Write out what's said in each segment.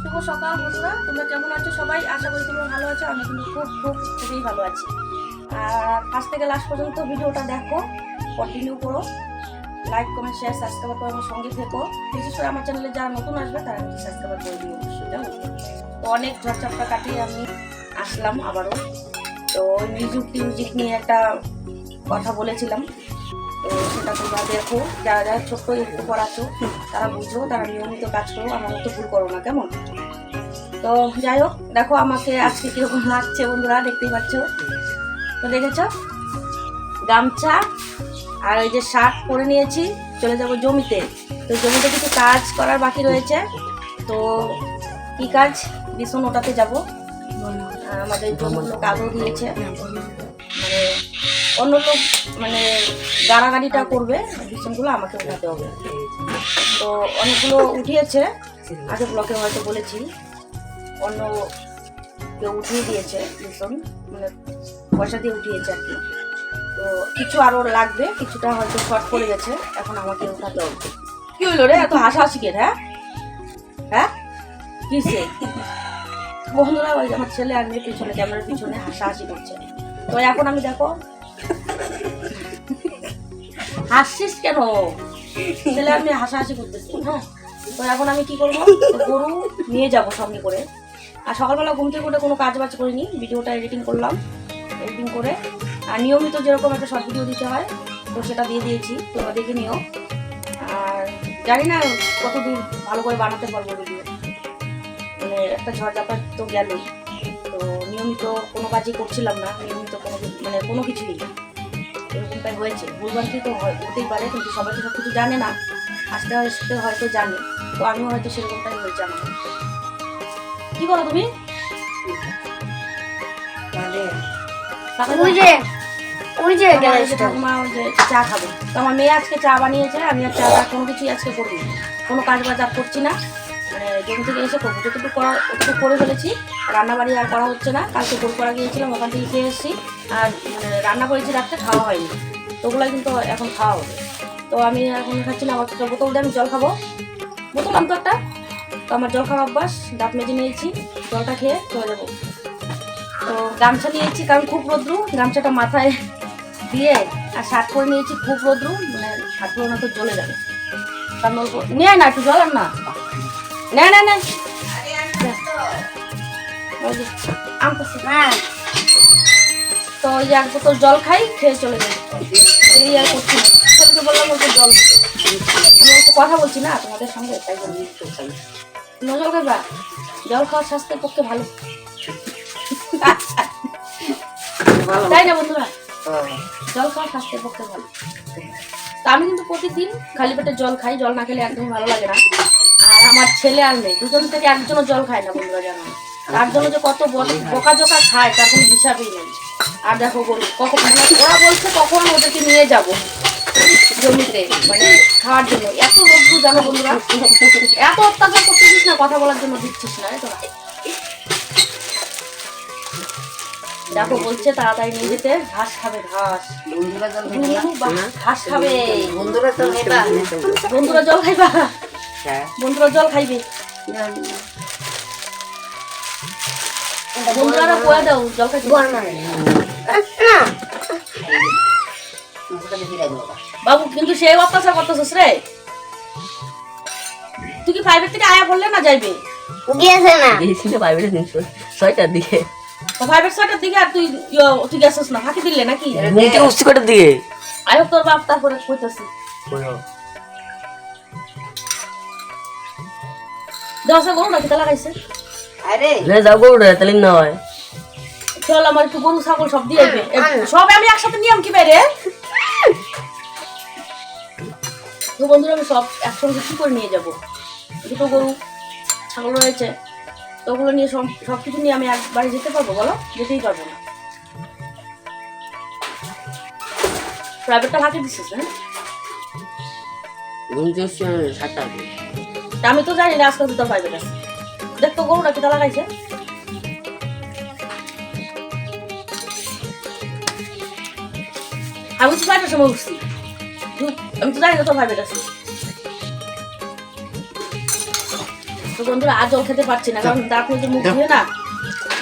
শুভ সকাল বন্ধুরা। তোমরা কেমন আছো সবাই? আশা করি তোমরা ভালো আছো, আমি কিন্তু খুব খুব খুবই ভালো আছি। আর ফার্স্ট থেকে লাস্ট পর্যন্ত ভিডিওটা দেখো কন্টিনিউ করো। লাইক কমেন্ট শেয়ার সাবস্ক্রাইব করে আমার সঙ্গে থেকো। বিশেষ করে আমার চ্যানেলে যারা নতুন আসবে, তারা কিন্তু সাবস্ক্রাইব করে দিও। তো অনেক ঝড়চাপটা কাটিয়ে আমি আসলাম আবারও। তো মিউজিক টিউজিক নিয়ে একটা কথা বলেছিলাম। তো সেটা তোমরা দেখো, যারা যারা ছোট্ট একটু পড়াচ্ছো তারা বুঝো, তারা নিয়মিত কাজ করো, আমার মতো ভুল করো না, কেমন? তো যাই হোক, দেখো আমাকে আজকে কীরকম লাগছে বন্ধুরা, দেখতেই পাচ্ছ? তো দেখেছ? গামছা আর ওই যে শার্ট পরে নিয়েছি, চলে যাব জমিতে। তো জমিতে কিছু কাজ করার বাকি রয়েছে। তো কি কাজ? ভীষণ ওটাতে যাব। আমাদের জমির লোক দিয়েছে। মানে অন্য লোক মানে গাড়াগাড়িটা করবে, ভীষণগুলো আমাকে উঠাতে হবে। তো অনেকগুলো উঠিয়েছে, আগে ব্লকে হয়তো বলেছি। অন্য কেউ উঠিয়ে দিয়েছে, ভীষণ মানে পয়সা দিয়ে উঠিয়েছে আর কি। তো কিছু আরও লাগবে, কিছুটা হয়তো শর্ট পড়ে গেছে, এখন আমাকে উঠাতে হবে। কি হইল রে, এত হাসাহাসি কে হ্যাঁ? হ্যাঁ? কিসে? বন্ধুরা, ওই আমার ছেলে আর মেয়ে পিছনে, ক্যামেরার পিছনে হাসাহাসি করছে। তো এখন আমি দেখো হাসছিস কেন? আর মেয়ে হাসাহাসি করতেছি হ্যাঁ? তো এখন আমি কি করব? গরু নিয়ে যাব সঙ্গে করে। আর সকালবেলা ঘুম থেকে উঠে কোনো কাজ বাজ করিনি, ভিডিওটা এডিটিং করলাম এডিটিং করে। আর নিয়মিত যেরকম একটা শর্ট ভিডিও দিতে হয়, তো সেটা দিয়ে দিয়েছি, তোমরা দেখে নিও। আর জানি না কত দূর ভালো করে বানাতে পারব ভিডিও মানে একটা ঝড়ঝাপা তো গেলই। তো নিয়মিত কোনো কাজই করছিলাম না, নিয়মিত কোনো মানে কোনো কিছুই। না হয়েছে। ভুলভ্রান্তি তো হয় হতেই পারে কিন্তু সবাই তো সব কিছু জানে না। আস্তে আস্তে হয়তো জানে। তো আমিও হয়তো সেরকমটাই হয়েছে আমার। কি বলো তুমি? ওই যে ঠাকুমা ওই যে চা খাবে। তো আমার মেয়ে আজকে চা বানিয়েছে আমি আর চাটা কোনো কিছুই আজকে করিনি কোনো কাজ বাজ আর করছি না। মানে জমি থেকে এসে করব। যতটুকু করা ওটুকু করে ফেলেছি রান্না বাড়ি আর করা হচ্ছে না। কালকে গোল করা গিয়েছিলাম ওখান থেকে খেয়ে এসেছি। আর মানে রান্না করেছি রাত্রে খাওয়া হয়নি। তো ওগুলো কিন্তু এখন খাওয়া হবে। তো আমি এখন খাচ্ছি না আমার একটা বোতল দিয়ে আমি জল খাব। বোতল আনতো একটা। তো আমার জল খাওয়া অভ্যাস দাঁত মেজে নিয়েছি, জলটা খেয়ে চলে যাব। তো গামছা নিয়েছি, কারণ খুব রোদ্রু, গামছাটা মাথায় দিয়ে আর শার্ট করে নিয়েছি, খুব রোদ্রু মানে হাতগুলো না তো জ্বলে যাবে। নলকো নিয়ে না একটু জল আর না। না না না। হ্যাঁ। তো ওই যে এক বোতল জল খাই খেয়ে চলে যাই। এই আর করছি না। বললাম ওকে জল আমি একটু কথা বলছি না তোমাদের সঙ্গে তাই বলি জল খাইবা জল খাওয়া স্বাস্থ্যের পক্ষে ভালো। তাই না বন্ধুরা? জল খাওয়া স্বাস্থ্যের পক্ষে ভালো। তা আমি কিন্তু প্রতিদিন খালি পেটে জল খাই জল না খেলে একদমই ভালো লাগে না। আর আমার ছেলে আর মেয়ে দুজন থেকে একজনও জল খায় না বন্ধুরা জানো? তার জন্য যে কত বোকা জোকা খায় তার কোনো হিসাবই নেই। আর দেখো কখন মানে ওরা বলছে কখন ওদেরকে নিয়ে যাব জমিতে মানে খাওয়ার জন্য। এত রোদ্দু জানো বন্ধুরা? এত অত্যাচার করতেছিস না কথা বলার জন্য দিচ্ছিস না এই তো না। দেখো বলছে তাড়াতাড়ি নিয়ে যেতে ঘাস খাবে ঘাস। ঘাস খাবে। বন্ধুরা জল খাইবা? বন্ধুরা জল খাইবে? বন্ধুরা কয়ে দাও জল খাইবে বাবু কিন্তু সে অত্যাচার করতেছিস রে। তুই কি প্রাইভেট থেকে আয়া বললে না যাইবে? গিয়েছে না। গিয়েছিল প্রাইভেটে তিনশো ছয়টার দিকে। তো প্রাইভেট সাইটের দিকে আর তুই তুই গেছিস না ফাঁকি দিলে নাকি? ঘুম থেকে উঠছি কটার দিকে? আয়ো তোর বাপ তারপরে কইতাছি। দশে গরু নাকি তালা খাইছে আরে। লে যাও রে তাহলে নয় চল আমার একটু গরু ছাগল সব দিয়ে আইবে। এ, সব আমি একসাথে নিয়ম কি বাইরে তো বন্ধুরা আমি সব একসঙ্গে কি করে নিয়ে যাব? দুটো গরু ছাগল রয়েছে। তো ওগুলো নিয়ে সব সব কিছু নিয়ে আমি একবারে যেতে পারব বলো? যেতেই পারব না। প্রাইভেটটা ভাগে দিছিস হ্যাঁ? আমি তা আমি তো জানি না আজকাল তো প্রাইভেট আছে। দেখ তো গরুটা কি তালা খাইছে? আমি তো প্রাইভেট সময় উঠছি। আমি তো জানি না তো প্রাইভেট আছে তো বন্ধুরা আর জল খেতে পারছি না কারণ দাঁত মধ্যে মুখ ধুয়ে না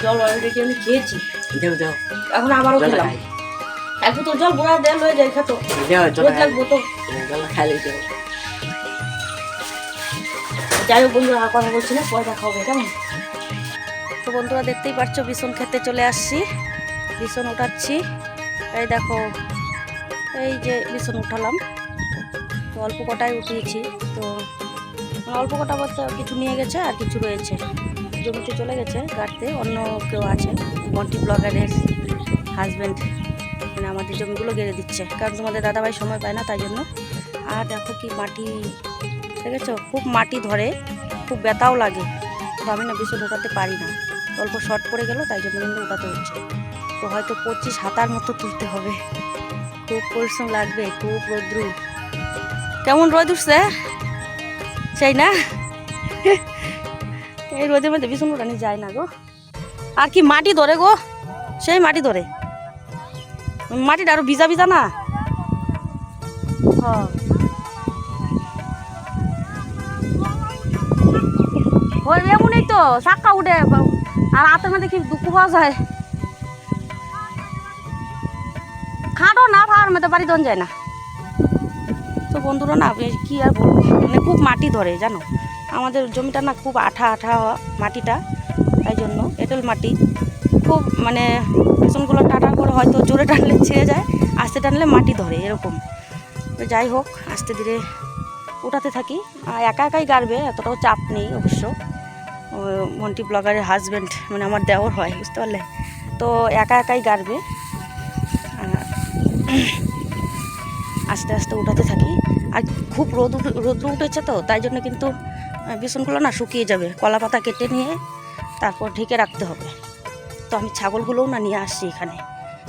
জল অলরেডি আমি খেয়েছি। এখন আবারও খেলাম। এক বোতল জল বুড়া দেয় লয়ে যায় খেতো লাগবো তো খাইলে যাই হোক বন্ধুরা, আর কথা বলছি না, পরে দেখা হবে, কেমন? তো বন্ধুরা, দেখতেই পারছ বিছন খেতে চলে আসছি বিছন উঠাচ্ছি। এই দেখো, এই যে বিছন উঠালাম। তো অল্প কটাই উঠিয়েছি, তো মানে অল্প কটা বলতে কিছু নিয়ে গেছে আর কিছু রয়েছে। জমিতে চলে গেছে গাড়তে অন্য কেউ আছে, বন্টি ব্লগারের হাজব্যান্ড মানে আমাদের জমিগুলো গেড়ে দিচ্ছে। কারণ তোমাদের দাদাভাই সময় পায় না, তাই জন্য। আর দেখো কি মাটি দেখেছ খুব মাটি ধরে, খুব ব্যথাও লাগে। তো আমি না বেশি ঢোকাতে পারি না। অল্প শর্ট পড়ে গেল, তাই জন্য কিন্তু ওঠাতে হচ্ছে। তো হয়তো পঁচিশ হাতার মতো তুলতে হবে। খুব পরিশ্রম লাগবে, খুব রোদ্রু। কেমন রোদ উঠছে? সেই না? এই রোদের মধ্যে ভীষণ উড়ানি যায় না গো। আর কি মাটি ধরে গো? সেই মাটি ধরে। মাটিটা আরও ভিজা ভিজা না? হ্যাঁ চাক্কা উঠে আর হাতের মধ্যে কি দুঃখ যায়। খাটো না, ফার মধ্যে বাড়ি দন যায় না। তো বন্ধুরা না কি আর মানে খুব মাটি ধরে, জানো? আমাদের জমিটা না খুব আঠা আঠা মাটিটা, তাই জন্য এঁটেল মাটি। খুব মানে পেছনগুলো টাটা করে হয়তো জোরে টানলে ছিঁড়ে যায়, আস্তে টানলে মাটি ধরে, এরকম। যাই হোক, আস্তে ধীরে উঠাতে থাকি। আর একা একাই গাড়বে, এতটাও চাপ নেই অবশ্য। মন্টি ব্লগারের হাজব্যান্ড মানে আমার দেওর হয় বুঝতে পারলে? তো একা একাই গাড়বে। আস্তে আস্তে উঠাতে থাকি। আর খুব রোদ রোদ্র উঠেছে তো তাই জন্য কিন্তু আহ, বিছনগুলো না শুকিয়ে যাবে। কলা পাতা কেটে নিয়ে তারপর ঢেকে রাখতে হবে। তো আমি ছাগলগুলোও না নিয়ে আসছি এখানে।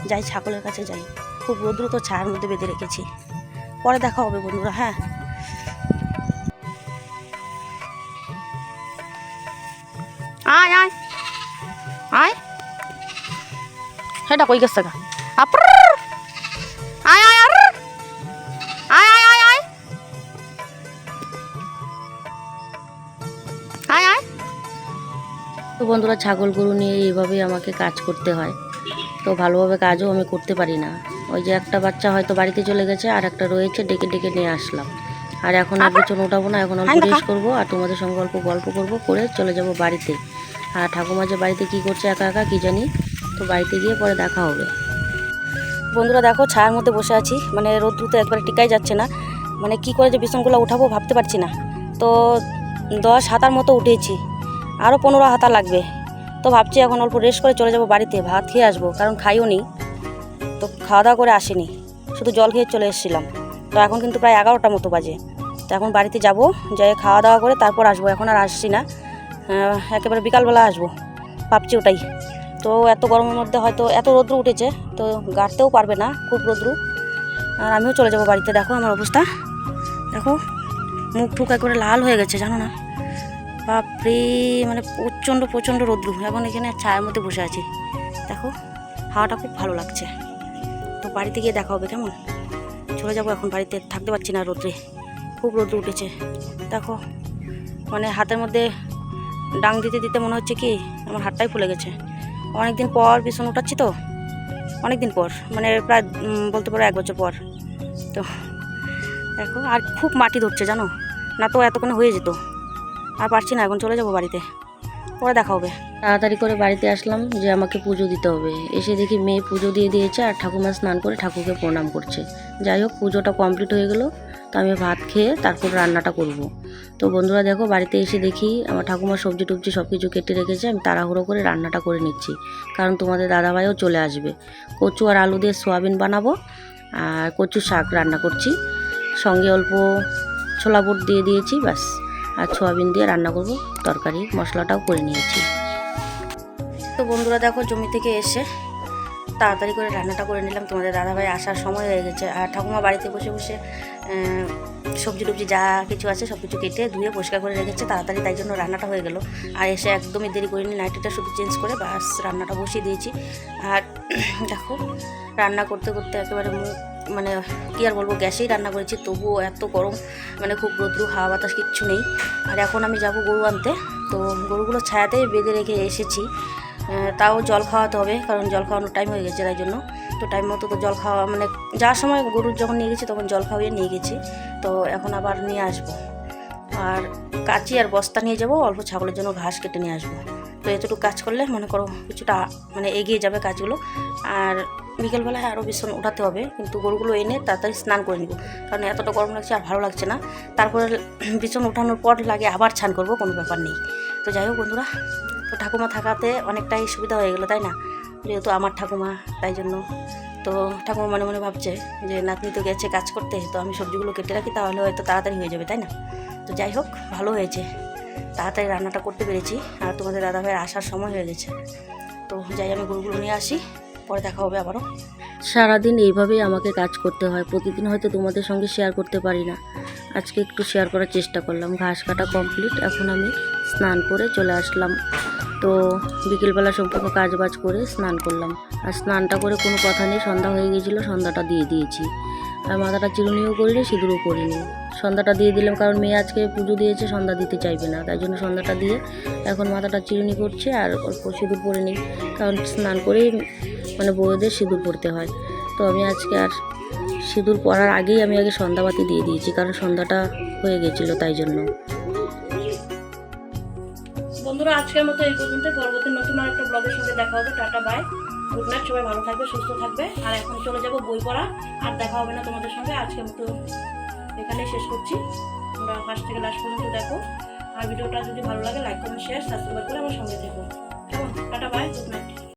যাই ছাগলের কাছে যাই। খুব রোদ্র তো ছায়ার মধ্যে বেঁধে রেখেছি। পরে দেখা হবে বন্ধুরা হ্যাঁ? আয় আয়। আয়। সেটা কই গেছে গা? আপর আয় আয় আর আয় আয় আয় আয়। আয় আয়। তো বন্ধুরা ছাগল গরু নিয়ে এইভাবেই আমাকে কাজ করতে হয়। তো ভালোভাবে কাজও আমি করতে পারি না। ওই যে একটা বাচ্চা হয়তো বাড়িতে চলে গেছে আর একটা রয়েছে ডেকে ডেকে নিয়ে আসলাম। আর এখন আর পেছন উঠাবো না এখন অল্প রেস্ট করব আর তোমাদের সঙ্গে অল্প গল্প করব করে চলে যাব বাড়িতে। আর ঠাকুমা যে বাড়িতে কি করছে একা একা, কি জানি। তো বাড়িতে গিয়ে পরে দেখা হবে। বন্ধুরা দেখো, ছায়ার মধ্যে বসে আছি। মানে রোদ্রুতে একবারে টিকাই যাচ্ছে না। মানে কি করে যে বিছনগুলো উঠাবো ভাবতে পারছি না। তো দশ হাতার মতো উঠেছি। আরও পনেরো হাতা লাগবে। তো ভাবছি এখন অল্প রেস্ট করে চলে যাব বাড়িতে, ভাত খেয়ে আসব, কারণ খাইও নি। তো খাওয়া দাওয়া করে আসিনি। শুধু জল খেয়ে চলে এসেছিলাম। তো এখন কিন্তু প্রায় এগারোটা মতো বাজে। তো এখন বাড়িতে যাব যাই খাওয়া দাওয়া করে তারপর আসব। এখন আর আসছি না। একেবারে বিকালবেলা আসব। ভাবছি ওটাই। তো এত গরমের মধ্যে হয়তো এত রৌদ্র উঠেছে, তো গাড়তেও পারবে না খুব রৌদ্র। আর আমিও চলে যাব বাড়িতে, দেখো আমার অবস্থা। দেখো, মুখ টুক করে লাল হয়ে গেছে, জানো না? বাপরে মানে প্রচণ্ড প্রচণ্ড রৌদ্র। এখন এখানে ছায়ার মধ্যে বসে আছি। দেখো, হাওয়াটা খুব ভালো লাগছে। তো বাড়িতে গিয়ে দেখা হবে, কেমন? চলে যাব এখন বাড়িতে, থাকতে পারছি না রৌদ্রে। খুব রৌদ্র উঠেছে। দেখো মানে হাতের মধ্যে ডাং দিতে দিতে মনে হচ্ছে কি আমার হাতটাই ফুলে গেছে। অনেক দিন পর বিছন উঠাচ্ছি তো। অনেক দিন পর মানে প্রায় বলতে পারো এক বছর পর। তো দেখো, আর খুব মাটি ধরছে জানো? না তো এতক্ষণে হয়ে যেত। আর পারছি না, এখন চলে যাব বাড়িতে। পরে দেখা হবে। তাড়াতাড়ি করে বাড়িতে আসলাম যে আমাকে পুজো দিতে হবে। এসে দেখি মেয়ে পুজো দিয়ে দিয়েছে আর ঠাকুমা স্নান করে ঠাকুরকে প্রণাম করছে। যাই হোক, পুজোটা কমপ্লিট হয়ে গেলো। তো আমি ভাত খেয়ে তারপর রান্নাটা করব। তো বন্ধুরা দেখো, বাড়িতে এসে দেখি আমার ঠাকুমা সবজি টবজি সব কিছু কেটে রেখেছে, আমি তাড়াহুড়ো করে রান্নাটা করে নিচ্ছি। কারণ তোমাদের দাদাভাইও চলে আসবে। কচু আর আলু দিয়ে সোয়াবিন বানাবো, আর কচু শাক রান্না করছি। সঙ্গে অল্প ছোলা বুট দিয়ে দিয়েছি, ব্যাস। আর সোয়াবিন দিয়ে রান্না করব, তরকারি, মশলাটাও করে নিয়েছি। তো বন্ধুরা দেখো, জমি থেকে এসে তাড়াতাড়ি করে রান্নাটা করে নিলাম। তোমাদের দাদাভাই আসার সময় হয়ে গেছে। আর ঠাকুমা বাড়িতে বসে বসে সবজি টবজি যা কিছু আছে সব কিছু কেটে ধুয়ে পরিষ্কার করে রেখেছে। তাড়াতাড়ি তাই জন্য রান্নাটা হয়ে গেল। আর এসে একদমই দেরি করিনি, নাইটিটা শুধু চেঞ্জ করে বাস রান্নাটা বসিয়ে দিয়েছি। আর দেখো, রান্না করতে করতে একেবারে মানে কী আর বলব, গ্যাসেই রান্না করেছি। তবুও এত গরম মানে খুব রোদ্রু, হাওয়া বাতাস কিচ্ছু নেই। আর এখন আমি যাব গরু আনতে। তো গরুগুলো ছায়াতেই বেঁধে রেখে এসেছি। তাও জল খাওয়াতে হবে, কারণ জল খাওয়ানোর টাইম হয়ে গেছে তাই জন্য। তো টাইম মতো তো জল খাওয়া মানে যাওয়ার সময় গরুর যখন নিয়ে গেছি তখন জল খাওয়িয়ে নিয়ে গেছি। তো এখন আবার নিয়ে আসব। আর কাঁচি আর বস্তা নিয়ে যাব, অল্প ছাগলের জন্য ঘাস কেটে নিয়ে আসব। তো এতটুকু কাজ করলে মনে করো কিছুটা মানে এগিয়ে যাবে কাজগুলো। আর বিকেলবেলায় আরও ভীষণ উঠাতে হবে, কিন্তু গরুগুলো এনে তাড়াতাড়ি স্নান করে নিব। কারণ এতটা গরম লাগছে আর ভালো লাগছে না। তারপরে বিছন উঠানোর পর লাগে আবার ছান করব, কোনো ব্যাপার নেই। তো যাই হোক বন্ধুরা তো ঠাকুমা থাকাতে অনেকটাই সুবিধা হয়ে গেলো, তাই না? যেহেতু আমার ঠাকুমা, তাই জন্য। তো ঠাকুমা মনে মনে ভাবছে যে, নাতনি তো গেছে কাজ করতে, তো আমি সবজিগুলো কেটে রাখি, তাহলে হয়তো তাড়াতাড়ি হয়ে যাবে, তাই না? তো যাই হোক, ভালো হয়েছে। তাড়াতাড়ি রান্নাটা করতে পেরেছি, আর তোমাদের দাদাভাইয়ের আসার সময় হয়ে গেছে। তো যাই, আমি গরুগুলো নিয়ে আসি, পরে দেখা হবে আবারও। সারাদিন এইভাবেই আমাকে কাজ করতে হয়, প্রতিদিন হয়তো তোমাদের সঙ্গে শেয়ার করতে পারি না। আজকে একটু শেয়ার করার চেষ্টা করলাম, ঘাস কাটা কমপ্লিট এখন আমি স্নান করে চলে আসলাম। তো বিকেলবেলা সম্পূর্ণ কাজ বাজ করে স্নান করলাম। আর স্নানটা করে কোনো কথা নেই, সন্ধ্যা হয়ে গিয়েছিল, সন্ধ্যাটা দিয়ে দিয়েছি। আর মাথাটা চিরুনিও করিনি সিঁদুরও করিনি। সন্ধ্যাটা দিয়ে দিলাম কারণ মেয়ে আজকে পুজো দিয়েছে, সন্ধ্যা দিতে চাইবে না। তাই জন্য সন্ধ্যাটা দিয়ে এখন মাথাটা চিরুনি করছে আর অল্প সিঁদুর পরে নিই। কারণ স্নান করেই মানে বউদের সিঁদুর পরতে হয়। তো আমি আজকে আর সিঁদুর পরার আগেই আমি আগে সন্ধ্যাবাতি দিয়ে দিয়েছি, কারণ সন্ধ্যাটা হয়ে গেছিল তাই জন্য। বন্ধুরা, আজকের মতো এই পর্যন্ত। পরবর্তী নতুন আর একটা ব্লগের সঙ্গে দেখা হবে। টাটা বাই গুড নাইট সবাই ভালো থাকবে, সুস্থ থাকবে। আর এখন চলে যাব বই পড়া। আর দেখা হবে না তোমাদের সঙ্গে। আজকের মতো এখানেই শেষ করছি। তোমরা ফার্স্ট থেকে লাস্ট পর্যন্ত দেখো। আর ভিডিওটা যদি ভালো লাগে লাইক কমেন্ট শেয়ার সাবস্ক্রাইব করে আমার সঙ্গে থেকো। কেমন? Tata bye good night